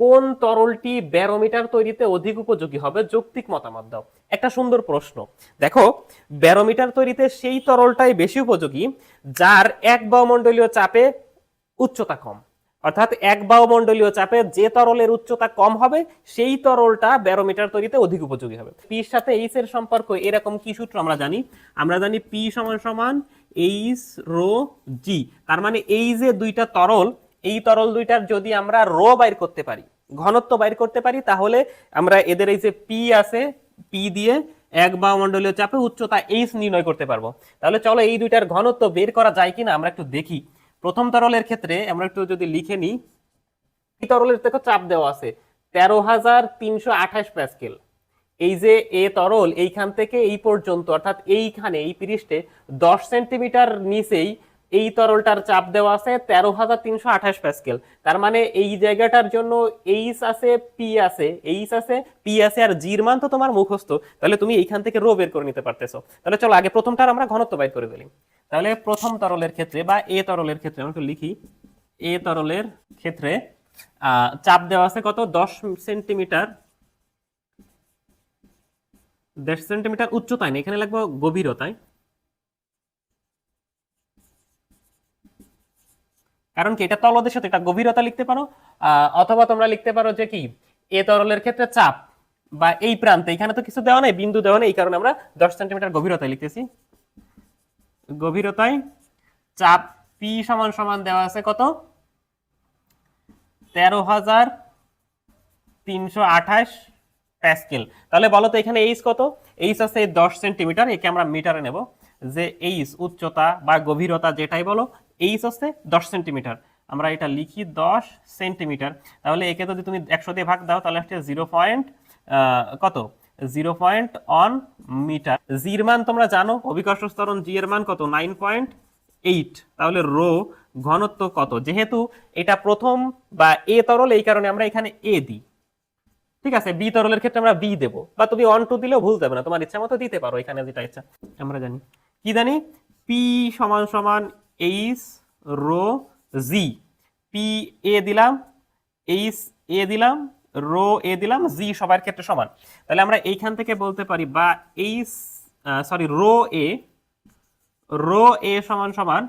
কোন তরলটি ব্যারোমিটার তৈরিতে অধিক উপযোগী হবে? যৌক্তিক মতামত দাও। একটা সুন্দর প্রশ্ন। দেখো, ব্যারোমিটার তৈরিতে সেই তরলটাই বেশি উপযোগী, যার এক বায়ুমণ্ডলীয় চাপে উচ্চতা কম। অর্থাৎ এক বায়ুমণ্ডলীয় চাপে যে তরলের উচ্চতা কম হবে, সেই তরলটা ব্যারোমিটার তৈরিতে অধিক উপযোগী হবে। পির সাথে এইচ এর সম্পর্ক এরকম কি সূত্র আমরা জানি? আমরা জানি পি সমান সমান এইচ রো জি। তার মানে এই যে দুইটা তরল এই তরল দুইটার যদি আমরা রো বাইর করতে পারি, ঘনত্ব বাইর করতে পারি, তাহলে আমরা এদের এই যে পি আছে পি দিয়ে এক বায়ুমণ্ডলীয় চাপে উচ্চতা এইচ নির্ণয় করতে পারব। তাহলে চলো এই দুইটার ঘনত্ব বের করা যায় কিনা আমরা একটু দেখি। প্রথম তরলের ক্ষেত্রে আমরা একটু যদি লিখে নিই, এই তরলের দেখো চাপ দেওয়া আছে, তেরো হাজার তিনশো আঠাশ প্যাসকেল। এই যে এ তরল এইখান থেকে এই পর্যন্ত, অর্থাৎ এইখানে, এই পৃষ্ঠে দশ সেন্টিমিটার নিচেই এই তরলটার চাপ দেওয়া আছে তেরো হাজার তিনশো আঠাশ প্যাসকেল তার মানে এই জায়গাটার জন্য এইচ আছে পি আছে। এইচ আছে পি আছে আর জির মান তো তোমার মুখস্থ। তাহলে তুমি এইখান থেকে রো বের করে নিতে পারতেছো। তাহলে চলো আগে প্রথমটার আমরা ঘনত্ব বাইর করে ফেলি। তাহলে প্রথম তরলের ক্ষেত্রে বা এ তরলের ক্ষেত্রে আমরা একটু লিখি। এ তরলের ক্ষেত্রে চাপ দেওয়া আছে কত? দশ সেন্টিমিটার। দেড় সেন্টিমিটার উচ্চতায় না এখানে লাগবে গভীরতায়। কারণ কি, এটা তলদের সাথে, এটা গভীরতা লিখতে পারো অথবা তোমরা লিখতে পারো যে কি, এ তরলের ক্ষেত্রে চাপ বা এই প্রান্তে, এখানে তো কিছু দেওয়া নেই, বিন্দু দেওয়া নেই, এই কারণে আমরা দশ সেন্টিমিটার গভীরতায় লিখতেছি। গভীরতায় চাপ পি সমান সমান দেওয়া আছে কত? তেরো হাজার তিনশো আঠাশ প্যাসকেল। তাহলে বলো তো এখানে এইচ কত? এইচ আছে দশ সেন্টিমিটার, একে আমরা মিটারে নেব। যে এইচ, উচ্চতা বা গভীরতা যেটাই বলো এইচ হচ্ছে দশ সেন্টিমিটার। আমরা এটা লিখি দশ সেন্টিমিটার। তাহলে একে যদি তুমি একশো দিয়ে ভাগ দাও, তাহলে আসছে জিরো পয়েন্ট কত? Zero point one metre. জির মান তোমরা জানো, অভিকর্ষ স্তরণ জি এর মান কত? Nine point eight. তাহলে রো ঘনত্ব কত? যেহেতু এটা প্রথম বা এ তরল, এই কারণে আমরা এখানে এ দিই। ঠিক আছে? বি তরলের ক্ষেত্রে আমরা বি দেবো। বা তুমি অন টু দিলেও ভুল যাবে না। তোমার ইচ্ছা মতো দিতে পারো, এখানে যেটা ইচ্ছা। আমরা জানি। কি জানি? পি সমান সমান H row G P A দিলাম এইচ এ দিলাম রো এ দিলাম জি সবার ক্ষেত্রে সমান। তাহলে আমরা এইখান থেকে বলতে পারি বা H sorry row A row A সমান সমান,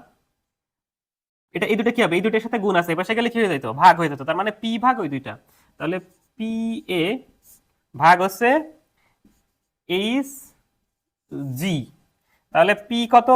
এটা এই দুটো কি হবে? এই দুটোর সাথে গুণ আছে, এপাশে গেলে কি হয়ে যেত ভাগ হয়ে যেত, তার মানে পি ভাগ ওই দুইটা। তাহলে পি এ ভাগ হচ্ছে এইচ জি তাহলে পি কত?